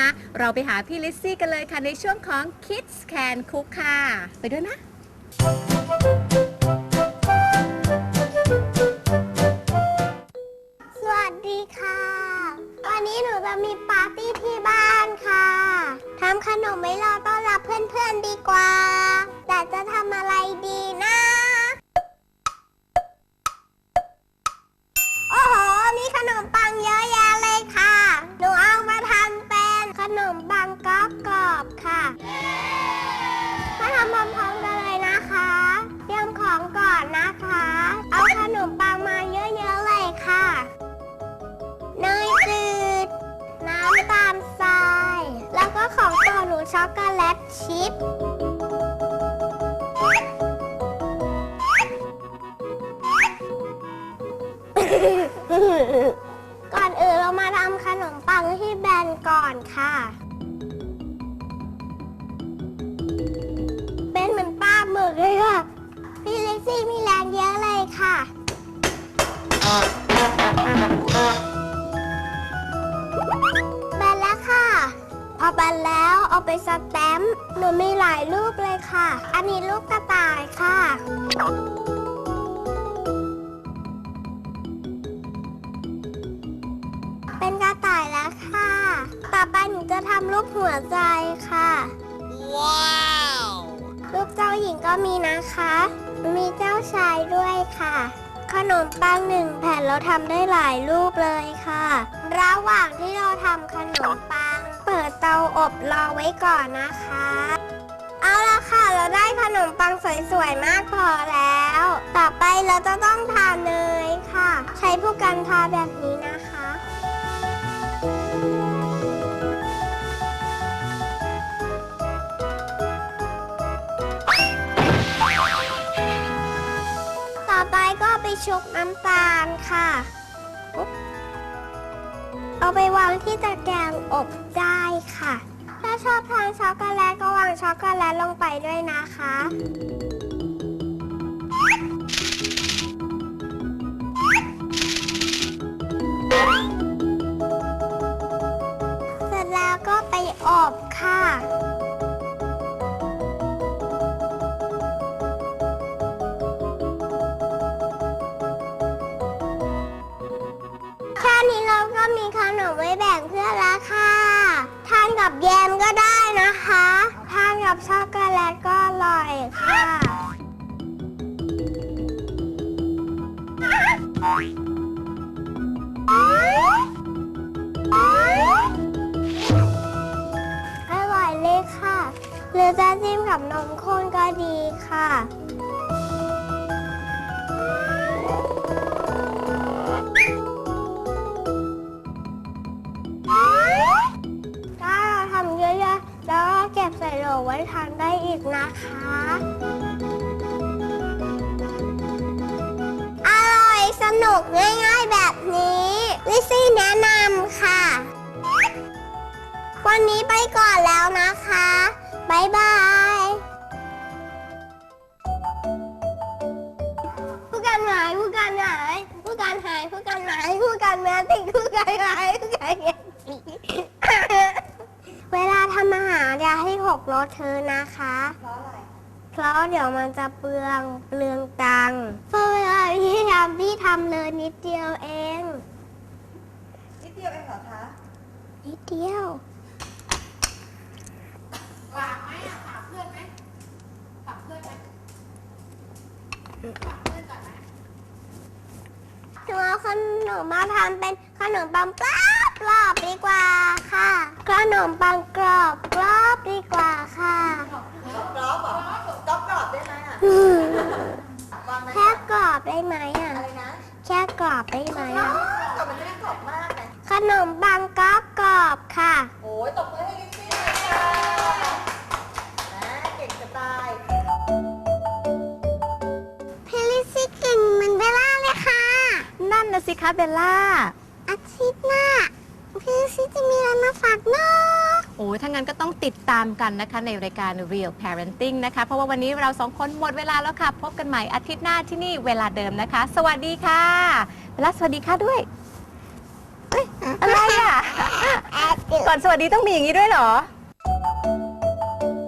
นะ เราไปหาพี่ลิซซี่กันเลยค่ะ ในช่วงของ Kids Can Cook ค่ะ ไปด้วยนะ สวัสดีค่ะ วันนี้หนูจะมีปาร์ตี้ที่บ้านค่ะทำขนมไว้รอต้อนรับเพื่อนๆดีกว่า แต่จะทำอะไรดีนะ ช็อกโกแลตชิพก่อนอื่นเรามาทำขนมปังที่แบนก่อนค่ะ เป็นเหมือนป้าหมึกเลยค่ะ พี่เล็กซี่มีแรงเยอะเลยค่ะ พอแบนแล้วเอาไปสแตมป์หนูมีหลายรูปเลยค่ะ อันนี้รูปกระต่ายค่ะ เป็นกระต่ายแล้วค่ะ ต่อไปหนูจะทำรูปหัวใจค่ะ ว้าว รูปเจ้าหญิงก็มีนะคะ มีเจ้าชายด้วยค่ะขนมปังหนึ่งแผ่นเราทำได้หลายรูปเลยค่ะ ระหว่างที่เราทำขนมปัง เปิดเตา อบรอไว้ก่อนนะคะ เอาละค่ะ เราได้ขนมปังสวยๆ มากพอแล้ว ต่อไปเราจะต้องทาเนยค่ะ ใช้ผู้กันทาแบบนี้นะคะ ต่อไปก็ไปชุบน้ำตาลค่ะเอาไปวางที่ตะแกรงอบได้ค่ะ ชอบทานช็อกโกแลตก็วางช็อกโกแลตลงไปด้วยนะคะ กับแยมก็ได้นะคะทานกับช็อกโกแลตก็อร่อยค่ะ อร่อยเลยค่ะ หรือจะจิ้มกับนมข้นก็ดีค่ะ เก็บใส่โหลไว้ทานได้อีกนะคะ อร่อยสนุกง่ายๆแบบนี้ลิซี่แนะนำค่ะ วันนี้ไปก่อนแล้วนะคะ บ๊ายบายผู้การหายผู้การหายผู้การหายผู้การหายผู้การแมติกผู้การหายผู้การแมติก เวลาทำอาหารอย่า ให้หกรสเธอนะคะ เพราะอะไร เพราะเดี๋ยวมันจะเปลืองเปลืองตังค์เพราะเวลาพี่ทำพี่ทำเลยนิดเดียวเอง นิดเดียวเองเหรอคะนิดเดียวฝากไหมอะฝากเพื่อนไหมฝากเพื่อนไหมฝากเพื่อนก่อนไหมหนูเอาขนมมาทำเป็นขนมปังกรอบกรอบดีกว่าค่ะ ขนมปังกรอบกรอบดีกว่าค่ะ กรอบกรอบเหรอกรอบกรอบได้ไหมอะ อืม วางไหม แค่ กรอบได้ไหมอะ อะไรนะแค่กรอบได้ไหมกรออะบแต่มันไม่ได้กรอบมากนะขนมปังกรอบกรอบค่ะ โอ้ยตบมือให้ลิซซี่หน่อยค่ะนะเก่งจะตายเพลิซิเก่งเหมือนเบลล่าเลยค่ะ นั่นนะสิคะเบลล่า อาทิตย์หน้าเพลิซิจะ โอ้ยถ้างั้นก็ต้องติดตามกันนะคะ ในรายการ Real Parenting นะคะ เพราะว่าวันนี้เราสองคนหมดเวลาแล้วค่ะ พบกันใหม่อาทิตย์หน้าที่นี่เวลาเดิมนะคะ สวัสดีค่ะเบลล่าสวัสดีค่ะด้วยเอ้ยอะไรอะแอดกดก่อนสวัสดีต้องมีอย่างนี้ด้วยเหรอ